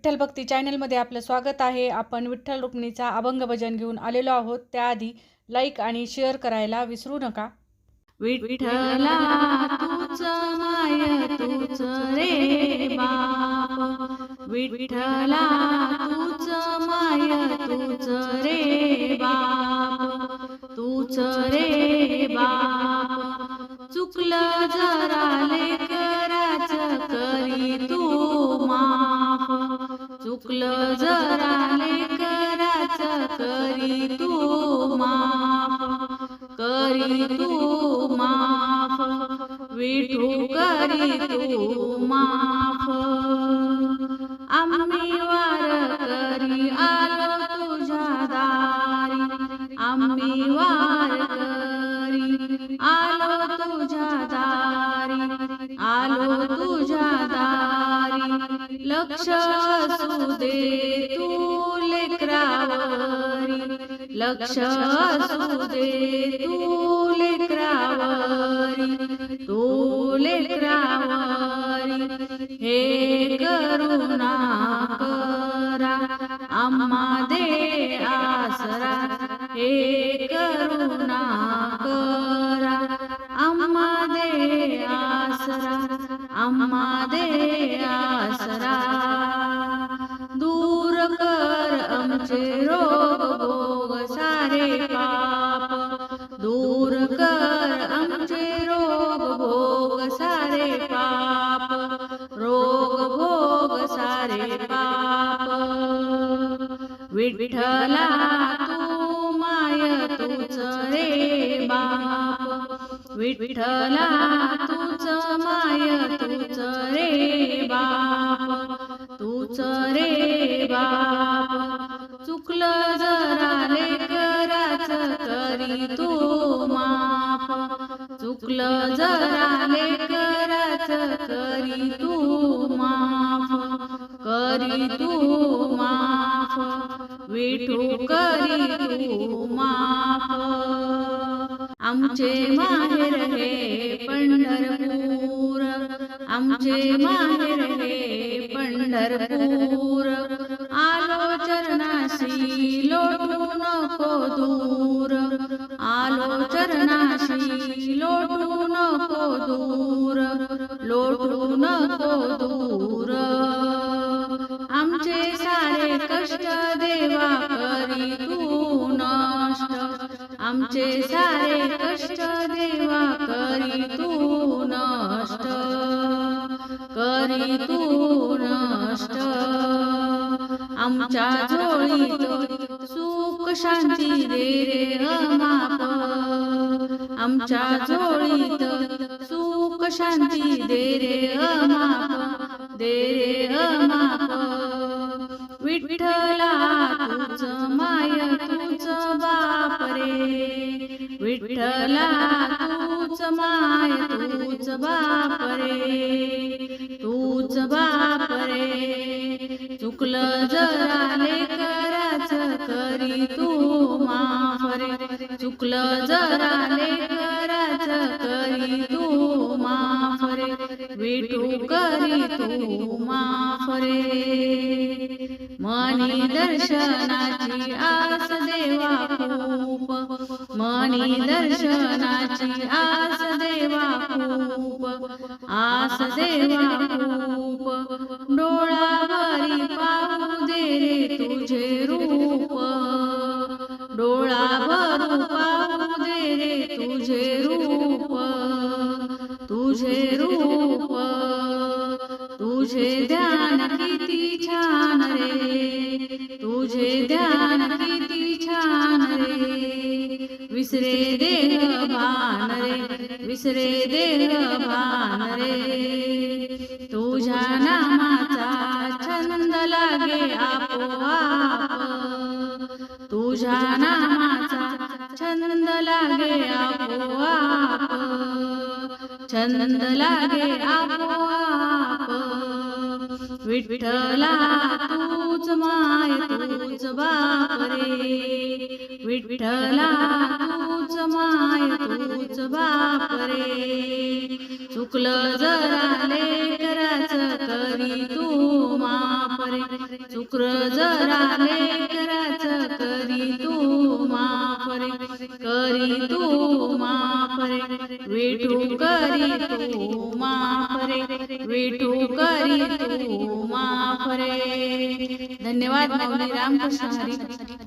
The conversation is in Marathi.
विठ्ठल भक्ती चॅनलमध्ये आपलं स्वागत आहे. आपण विठ्ठल रुक्मिणीचा अभंग भजन घेऊन आलेलो आहोत. त्याआधी लाईक आणि शेअर करायला विसरू नका. विठ्ठला तूच माय तूच रे बाप. विठ्ठला तूच माय तूच रे बाप. तूच रे बाप. चुकलं चुकलं जरा लेकराच करी तू माफ करी तू माफ विठू करी तू माफ. आम्ही वार करी आलो तुझ्या दारी आम्ही वार करी लक्ष असू दे तू लेकरावरी लक्ष असू दे तू लेकरावरी तू लेकरावरी हे करुणा करा आम्हा दे आसरा। हे करुणा करा। आम्हा दे आसरा दूर कर आमचे रोग भोग सारे पाप. दूर कर आमचे रोग भोग सारे पाप. रोग भोग सारे पाप. विठ्ठला तू माय तूच रे बाप. विठ्ठला तू माय तूच रे बाप तूच रे बाप चुकलं जरा लेकराच करी तू माप चुकलं जरा लेकराच करी तू माफ करी तू माफ विठू करी तू माफ आमचे माहेर हे पंढरपूर. आमचे माहेर हे पंढरपूर. आलो चरणाशी लोटू नको दूर. आलो चरणाशी लोटू नको दूर. लोटू नको दूर. आमचे सारे कष्ट देवा करी आमचे सारे कष्ट देवा करी तू नष्ट. करी तू नष्ट. आमच्या जोळीत सुख शांती दे रे अमाप आमच्या जोळीत सुख शांती दे रे अमाप दे रे अमाप विठ्ठला तुझ माय तूच बाप रे तूच बाप रे चुकलं जरा लेकराच करी तू माफ रे चुकलं जरा लेकराच करी तू माफ रे विठू करी तू माफ रे मनी दर्शनाची आस देवा खूप. मनी दर्शनाची आस देवा खूप. आस देवा खूप. डोळावरी पाहू दे रे तुझे रूप. डोळावर पाहू दे रे तुझे रूप. तुझे रूप. तुझे ध्यान किती छान विसरे देह भान रे विसरे देह भान रे तुझ्या नामाचा छंद लागे आपोआप. तुझ्या नामाचा छंद लागे आपोआप. छंद लागे आपोआप. विठ्ठला तूच माय तूच बाप रे. विठ्ठला तूच बाप रे चुकलं जरा लेकराच करी तू मापरे. रे जरा लेकराच करी तू माफ रे करी तू माफ रे विठू करी तू मापरे. विठू करी तू मापरे. धन्यवाद माऊली रामकृष्ण हरी.